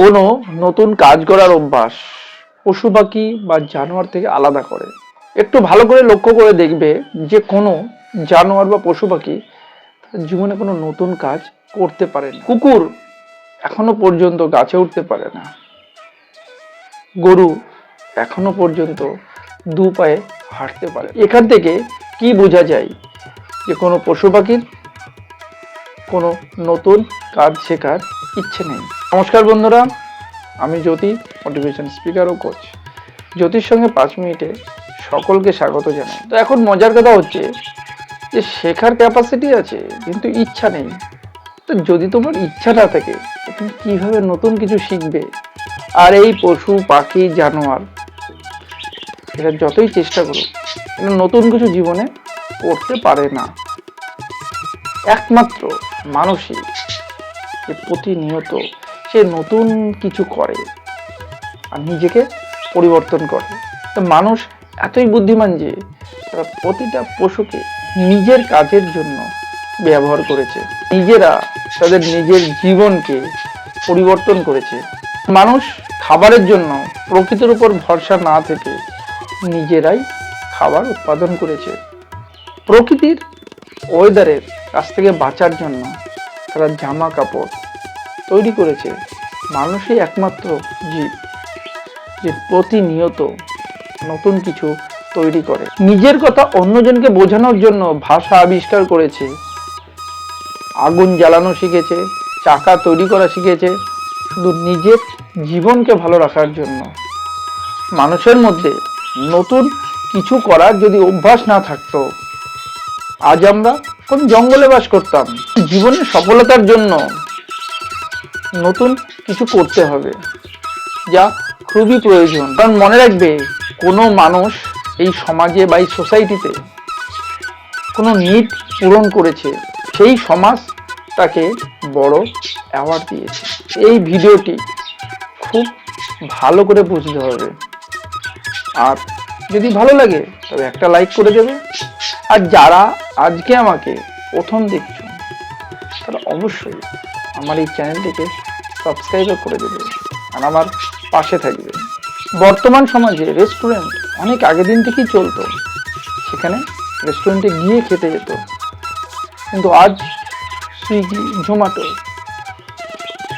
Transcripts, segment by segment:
কোনো নতুন কাজ করার অভ্যাস পশু, পাখি বা জানোয়ার থেকে আলাদা করে। একটু ভালো করে লক্ষ্য করে দেখবে যে কোনো জানোয়ার বা পশু, পাখি জীবনে কোনো নতুন কাজ করতে পারে না। কুকুর এখনও পর্যন্ত গাছে উঠতে পারে না। গরু এখনও পর্যন্ত দু পায়ে হাঁটতে পারে এখান থেকে কি বোঝা যায় যে কোনো পশু, পাখির কোনো নতুন কাজ শেখার ইচ্ছে নেই? নমস্কার বন্ধুরা, আমি জ্যোতি মোটিভেশন স্পিকার ও কোচ জ্যোতির সঙ্গে পাঁচ মিনিটে সকলকে স্বাগত জানাই। তো এখন মজার কথা হচ্ছে যে শেখার ক্যাপাসিটি আছে, কিন্তু ইচ্ছা নেই। তো যদি তোমার ইচ্ছা না থাকে তুমি কীভাবে নতুন কিছু শিখবে? আর এই পশু, পাখি, জানোয়ার এটা যতই চেষ্টা এটা নতুন কিছু জীবনে করতে পারে না। একমাত্র মানুষই প্রতিনিয়ত সে নতুন কিছু করে আর নিজেকে পরিবর্তন করে। তো মানুষ এতই বুদ্ধিমান যে তারা প্রতিটা পশুকে নিজের কাজের জন্য ব্যবহার করেছে। নিজেরা তাদের নিজের জীবনকে পরিবর্তন করেছে। মানুষ খাবারের জন্য প্রকৃতির উপর ভরসা না থেকে নিজেরাই খাবার উৎপাদন করেছে। প্রকৃতির ওয়েদারের কাছ থেকে বাঁচার জন্য তারা জামা কাপড় তৈরি করেছে মানুষই একমাত্র জীব যে প্রতিনিয়ত নতুন কিছু তৈরি করে। নিজের কথা অন্যজনকে বোঝানোর জন্য ভাষা আবিষ্কার করেছে, আগুন জ্বালানো শিখেছে, চাকা তৈরি করা শিখেছে, শুধু নিজের জীবনকে ভালো রাখার জন্য। মানুষের মধ্যে নতুন কিছু করার যদি অভ্যাস না থাকতো, আজ আমরা কোন জঙ্গলে বাস করতাম? জীবনের সফলতার জন্য নতুন কিছু করতে হবে। যা খুবই প্রয়োজন। কারণ মনে রাখবে, কোনো মানুষ এই সমাজে বা এই সোসাইটিতে কোনো নিট পূরণ করেছে। সেই সমাজ তাকে বড় অ্যাওয়ার্ড দিয়েছে। এই ভিডিওটি খুব ভালো করে বুঝতে হবে। আর যদি ভালো লাগে, তবে একটা লাইক করে দেবে। আর যারা আজকে আমাকে প্রথম দেখছ, তারা অবশ্যই আমার এই চ্যানেলটিকে সাবস্ক্রাইব করে দেবে আর আমার পাশে থাকবে। বর্তমান সমাজে রেস্টুরেন্ট অনেক আগের দিন থেকেই চলতো। সেখানে রেস্টুরেন্টে গিয়ে খেতে যেত। কিন্তু আজ সুইগি, জোম্যাটো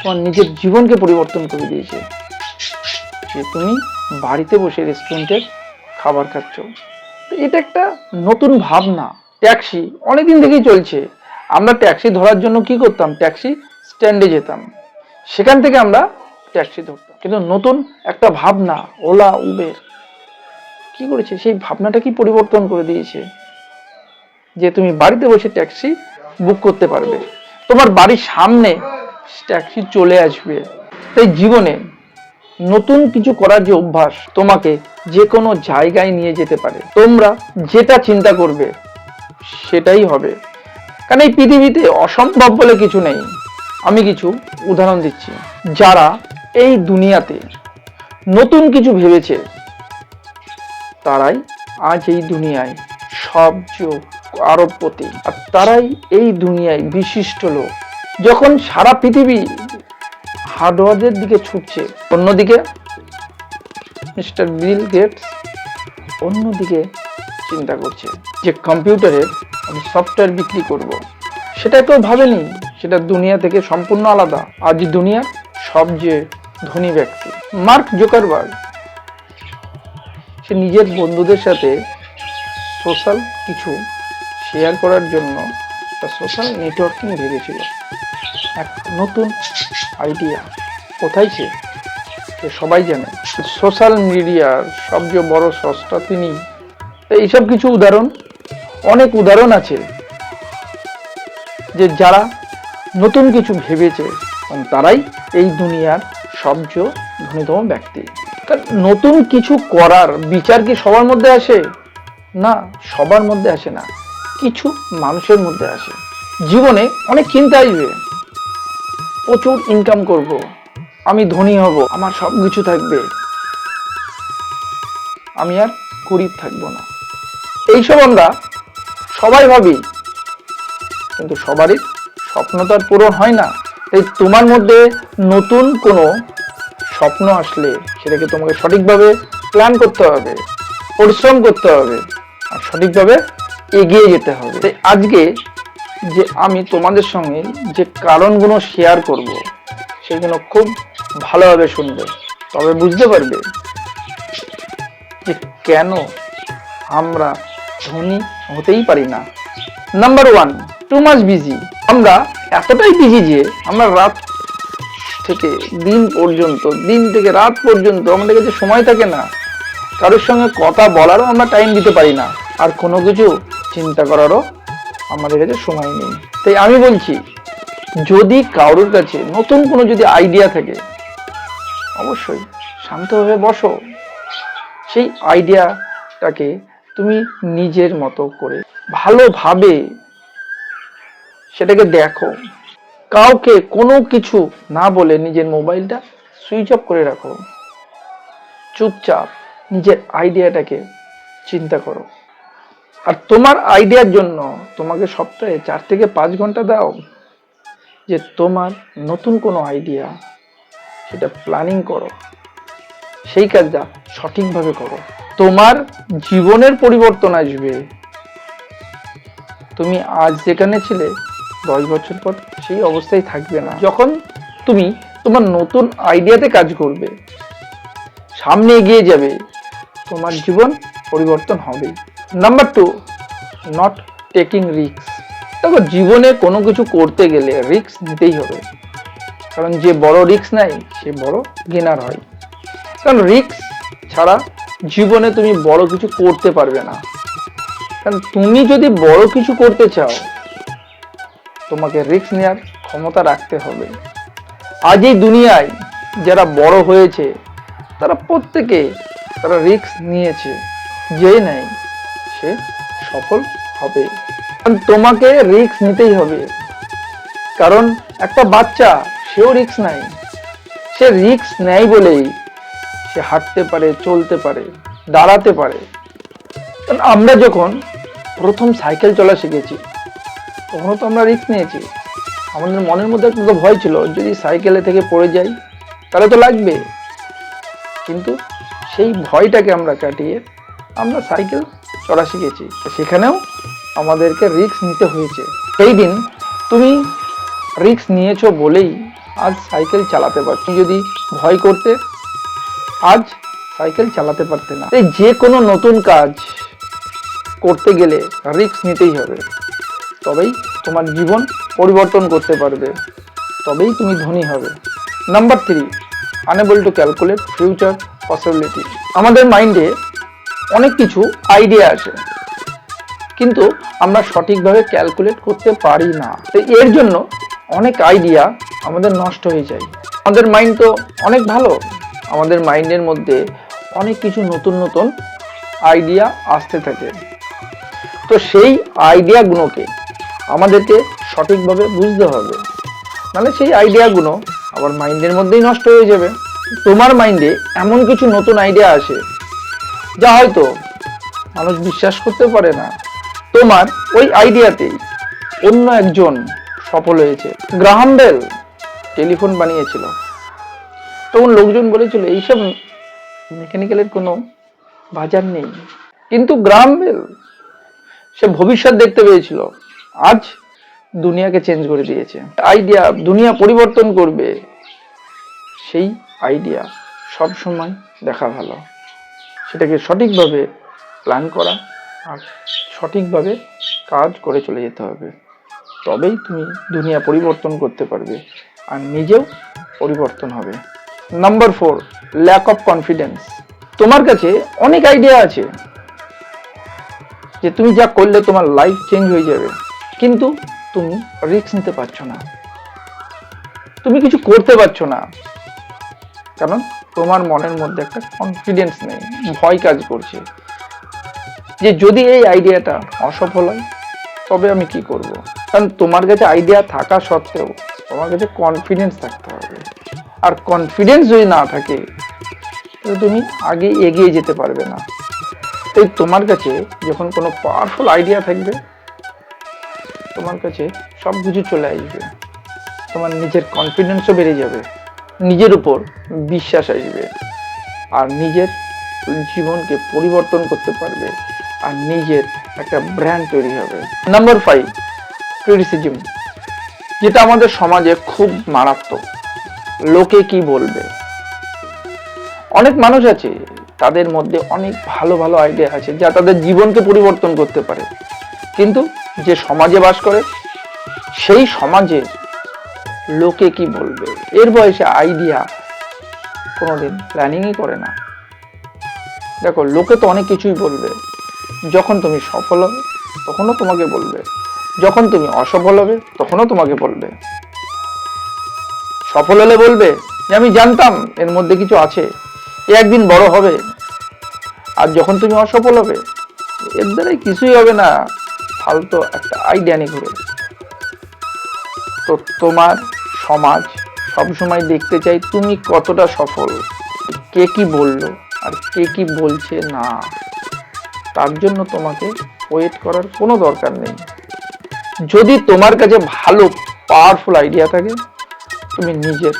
তোমার নিজের জীবনকে পরিবর্তন করে দিয়েছে। যে তুমি বাড়িতে বসে রেস্টুরেন্টের খাবার খাচ্ছ। তো এটা একটা নতুন ভাবনা। ট্যাক্সি অনেকদিন থেকেই চলছে। আমরা ট্যাক্সি ধরার জন্য কি করতাম? ট্যাক্সি স্ট্যান্ডে যেতাম। সেখান থেকে আমরা ট্যাক্সি ধরতাম। কিন্তু নতুন একটা ভাবনা, ওলা, উবের, কি করেছে? সেই ভাবনাটা কি পরিবর্তন করে দিয়েছে? যে তুমি বাড়িতে বসে ট্যাক্সি বুক করতে পারবে। তোমার বাড়ির সামনে ট্যাক্সি চলে আসবে। তাই জীবনে নতুন কিছু করার যে অভ্যাস তোমাকে যে কোনো জায়গায় নিয়ে যেতে পারে। তোমরা যেটা চিন্তা করবে সেটাই হবে। কারণ এই পৃথিবীতে অসম্ভব বলে কিছু নেই। আমি কিছু উদাহরণ দিচ্ছি। যারা এই দুনিয়াতে নতুন কিছু ভেবেছে, তারাই আজ এই দুনিয়ায় সবচেয়ে আরবপতি আর তারাই এই দুনিয়ায় বিশিষ্ট লোক। যখন সারা পৃথিবী হার্ডওয়ারের দিকে ছুটছে, অন্যদিকে মিস্টার বিল গেটস অন্যদিকে চিন্তা করছে যে কম্পিউটারের আমি সফটওয়্যার বিক্রি করব। সেটা কেউ ভাবেনি? সেটা দুনিয়া থেকে সম্পূর্ণ আলাদা। আজ দুনিয়ার সবচেয়ে ধনী ব্যক্তি। মার্ক জোকারবার্গ, সে নিজের বন্ধুদের সাথে সোশ্যাল কিছু শেয়ার করার জন্য একটা সোশ্যাল নেটওয়ার্কিং ভেবেছিল। এক নতুন আইডিয়া কোথায় সে? সবাই জানে। সোশ্যাল মিডিয়ার সবচেয়ে বড় সস্তা তিনি। এইসব কিছু উদাহরণ, অনেক উদাহরণ আছে। যে যারা নতুন কিছু ভেবেছে এবং তারাই এই দুনিয়ার সবচেয়ে ধনীতম ব্যক্তি। কারণ নতুন কিছু করার বিচার কি সবার মধ্যে আসে? না, সবার মধ্যে আসে না, কিছু মানুষের মধ্যে আসে। জীবনে অনেক চিন্তা আসবে। প্রচুর ইনকাম করব, আমি ধনী হব, আমার সব কিছু থাকবে। আমি আর গরিব থাকব না। এইসব আমরা সবাই ভাবি, কিন্তু সবারই স্বপ্ন তো আর পূরণ হয় না। তাই তোমার মধ্যে নতুন কোনো স্বপ্ন আসলে সেটাকে তোমাকে সঠিকভাবে প্ল্যান করতে হবে, পরিশ্রম করতে হবে আর সঠিকভাবে এগিয়ে যেতে হবে। তাই আজকে যে আমি তোমাদের সঙ্গে যে কারণগুলো শেয়ার করব, সেগুলো খুব ভালোভাবে শুনবে। তবে বুঝতে পারবে যে কেন আমরা ধনী হতেই পারি না। Number one too much busy আমরা এতটাই বিজি যে আমরা রাত থেকে দিন পর্যন্ত, দিন থেকে রাত পর্যন্ত আমাদের কাছে সময় থাকে না। কারোর সঙ্গে কথা বলারও আমরা টাইম দিতে পারি না। আর কোনো কিছু চিন্তা করারও আমাদের কাছে সময় নেই। তাই আমি বলছি, যদি কারোর কাছে নতুন কোনো যদি আইডিয়া থাকে, অবশ্যই শান্তভাবে বসো। সেই আইডিয়াটাকে তুমি নিজের মতো করে ভালোভাবে সেটাকে দেখো। কাউকে কোনো কিছু না বলে নিজের মোবাইলটা সুইচ অফ করে রাখো। চুপচাপ নিজের আইডিয়াটাকে চিন্তা করো। আর তোমার আইডিয়ার জন্য তোমাকে সপ্তাহে চার থেকে পাঁচ ঘণ্টা দাও যে তোমার নতুন কোনো আইডিয়া সেটা প্ল্যানিং করো। সেই কাজটা সঠিকভাবে করো। তোমার জীবনের পরিবর্তন আসবে। তুমি আজ যেখানে ছিলে দশ বছর পর সেই অবস্থায় থাকবে না। যখন তুমি তোমার নতুন আইডিয়াতে কাজ করবে, সামনে এগিয়ে যাবে, তোমার জীবন পরিবর্তন হবে। Number two not taking risk দেখো, জীবনে কোনো কিছু করতে গেলে রিস্ক নিতেই হবে। কারণ যে বড় রিক্স নেয়, সে বড় গেনার হয়। কারণ রিক্স ছাড়া জীবনে তুমি বড় কিছু করতে পারবে না। কারণ তুমি যদি বড় কিছু করতে চাও তোমাকে রিস্ক নেওয়ার ক্ষমতা রাখতে হবে। আজ এই দুনিয়ায় যারা বড় হয়েছে, তারা প্রত্যেকে তারা রিস্ক নিয়েছে যে নেয় সে সফল হবে। কারণ তোমাকে রিস্ক নিতেই হবে। কারণ একটা বাচ্চা, সেও রিস্ক নেয়। সে রিস্ক নেয় বলেই সে হাঁটতে পারে, চলতে পারে, দাঁড়াতে পারে। আমরা যখন প্রথম সাইকেল চলা শিখেছি তখনও তো আমরা রিস্ক নিয়েছি। আমাদের মনের মধ্যে একটা তো ভয় ছিল, যদি সাইকেলে থেকে পড়ে যাই, তাহলে তো লাগবে। কিন্তু সেই ভয়টাকে আমরা কাটিয়ে আমরা সাইকেল চড়া শিখেছি। সেখানেও আমাদেরকে রিস্ক নিতে হয়েছে। সেই দিন তুমি রিস্ক নিয়েছো বলেই আজ সাইকেল চালাতে পারছ যদি ভয় করতে, আজ সাইকেল চালাতে পারতে না। এই যে কোনো নতুন কাজ করতে গেলে রিস্ক নিতেই হবে। তবেই তোমার জীবন পরিবর্তন করতে পারবে। তবেই তুমি ধনী হবে। Number three unable to calculate future possibility আমাদের মাইন্ডে অনেক কিছু আইডিয়া আসে, কিন্তু আমরা সঠিকভাবে ক্যালকুলেট করতে পারি না। তো এর জন্য অনেক আইডিয়া আমাদের নষ্ট হয়ে যায়। আমাদের মাইন্ড তো অনেক ভালো। আমাদের মাইন্ডের মধ্যে অনেক কিছু নতুন নতুন আইডিয়া আসতে থাকে। তো সেই আইডিয়াগুলোকে আমাদেরকে সঠিকভাবে বুঝতে হবে। নাহলে সেই আইডিয়াগুলো আবার মাইন্ডের মধ্যেই নষ্ট হয়ে যাবে। তোমার মাইন্ডে এমন কিছু নতুন আইডিয়া আসে, যা হয়তো মানুষ বিশ্বাস করতে পারে না। তোমার ওই আইডিয়াতেই অন্য একজন সফল হয়েছে। গ্রাহাম বেল টেলিফোন বানিয়েছিল। তখন লোকজন বলেছিল, এইসব মেকানিক্যালের কোনো বাজার নেই। কিন্তু গ্রাহাম বেল সে ভবিষ্যৎ দেখতে পেয়েছিল। আজ দুনিয়াকে চেঞ্জ করে দিয়েছে। আইডিয়া দুনিয়া পরিবর্তন করবে, সেই আইডিয়া সব সময় দেখা ভালো। সেটাকে সঠিকভাবে প্ল্যান করা আর সঠিকভাবে কাজ করে চলে যেতে হবে। তবেই তুমি দুনিয়া পরিবর্তন করতে পারবে আর নিজেও পরিবর্তন হবে। Number four lack of confidence তোমার কাছে অনেক আইডিয়া আছে যে তুমি যা করলে তোমার লাইফ চেঞ্জ হয়ে যাবে। কিন্তু তুমি রিস্ক নিতে পারছ না। তুমি কিছু করতে পারছ না। কারণ তোমার মনের মধ্যে একটা কনফিডেন্স নেই, ভয় কাজ করছে। যে যদি এই আইডিয়াটা অসফল হয়, তবে আমি কি করব? কারণ তোমার কাছে আইডিয়া থাকা সত্ত্বেও তোমার কাছে কনফিডেন্স থাকতে হবে। আর কনফিডেন্স যদি না থাকে, তাহলে তুমি আগে এগিয়ে যেতে পারবে না। তাই তোমার কাছে যখন কোনো পাওয়ারফুল আইডিয়া থাকবে তোমার কাছে সব কিছু চলে আসবে। তোমার নিজের কনফিডেন্সও বেড়ে যাবে, নিজের উপর বিশ্বাস আসবে আর নিজের জীবনকে পরিবর্তন করতে পারবে আর নিজের একটা ব্র্যান্ড তৈরি হবে। নাম্বার ফাইভ ক্রিটিসিজম যেটা আমাদের সমাজে খুব মারাত্মক। লোকে কি বলবে? অনেক মানুষ আছে, তাদের মধ্যে অনেক ভালো ভালো আইডিয়া আছে যা তাদের জীবনকে পরিবর্তন করতে পারে। কিন্তু যে সমাজে বাস করে, সেই সমাজে লোকে কি বলবে? এর বয়সে আইডিয়া কোনোদিন প্ল্যানিংই করে না। দেখো, লোকে তো অনেক কিছুই বলবে। যখন তুমি সফল হবে, তখনও তোমাকে বলবে। যখন তুমি অসফল হবে, তখনও তোমাকে বলবে। সফল হলে বলবে যে আমি জানতাম, এর মধ্যে কিছু আছে। এ একদিন বড় হবে। আর যখন তুমি অসফল হবে, এর দ্বারাই কিছুই হবে না। ফালতু একটা আইডিয়া নিয়ে ঘুরে তো তোমার সমাজ সবসময় দেখতে চাই তুমি কতটা সফল, কে কি বলল আর কে কি বলছে না। তার জন্য তোমাকে ওয়েট করার কোনো দরকার নেই। যদি তোমার কাছে ভালো পাওয়ারফুল আইডিয়া থাকে, তুমি নিজের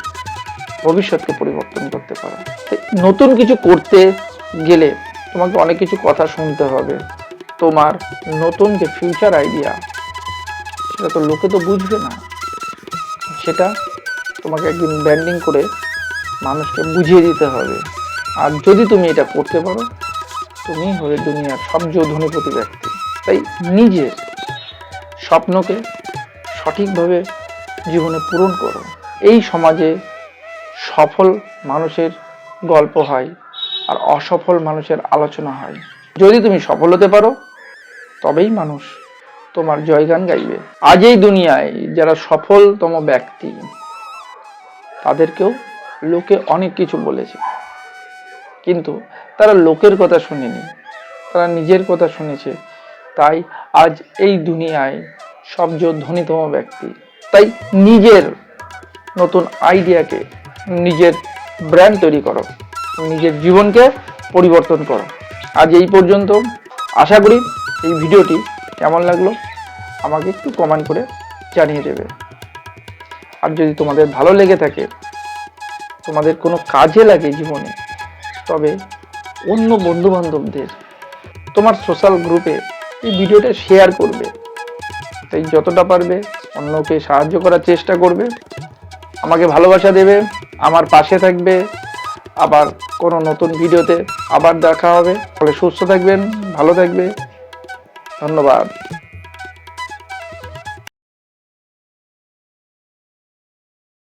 ভবিষ্যৎকে পরিবর্তন করতে পারো। নতুন কিছু করতে গেলে তোমাকে অনেক কিছু কথা শুনতে হবে। তোমার নতুন যে ফিউচার আইডিয়া সেটা তো লোকে তো বুঝবে না। সেটা তোমাকে একদিন ব্যান্ডিং করে মানুষকে বুঝিয়ে দিতে হবে। আর যদি তুমি এটা করতে পারো, তুমি হবে দুনিয়ার সবচেয়ে ধনীপতি ব্যক্তি। তাই নিজের স্বপ্নকে সঠিকভাবে জীবনে পূরণ করো। এই সমাজে সফল মানুষের গল্প হয় আর অসফল মানুষের আলোচনা হয়। যদি তুমি সফল হতে পারো তবেই মানুষ তোমার জয়গান গাইবে। আজ এই দুনিয়ায় যারা সফলতম ব্যক্তি, তাদেরকেও লোকে অনেক কিছু বলেছে। কিন্তু তারা লোকের কথা শুনেনি, তারা নিজের কথা শুনেছে। তাই আজ এই দুনিয়ায় সবচেয়ে ধনীতম ব্যক্তি। তাই নিজের নতুন আইডিয়াকে, নিজের ব্র্যান্ড তৈরি করো, নিজের জীবনকে পরিবর্তন করো। আজ এই পর্যন্ত আশা করি এই ভিডিওটি কেমন লাগল আমাকে একটু কমেন্ট করে জানিয়ে দেবে। আর যদি তোমাদের ভালো লেগে থাকে, তোমাদের কোনো কাজে লাগে জীবনে, তবে অন্য বন্ধু বান্ধবদের তোমার সোশ্যাল গ্রুপে এই ভিডিওটা শেয়ার করবে। তাই যতটা পারবে অন্যকে সাহায্য করার চেষ্টা করবে, আমাকে ভালোবাসা দেবে, আমার পাশে থাকবে। আবার কোনো নতুন ভিডিওতে আবার দেখা হবে। ফলে সুস্থ থাকবেন, ভালো থাকবে। ধন্যবাদ।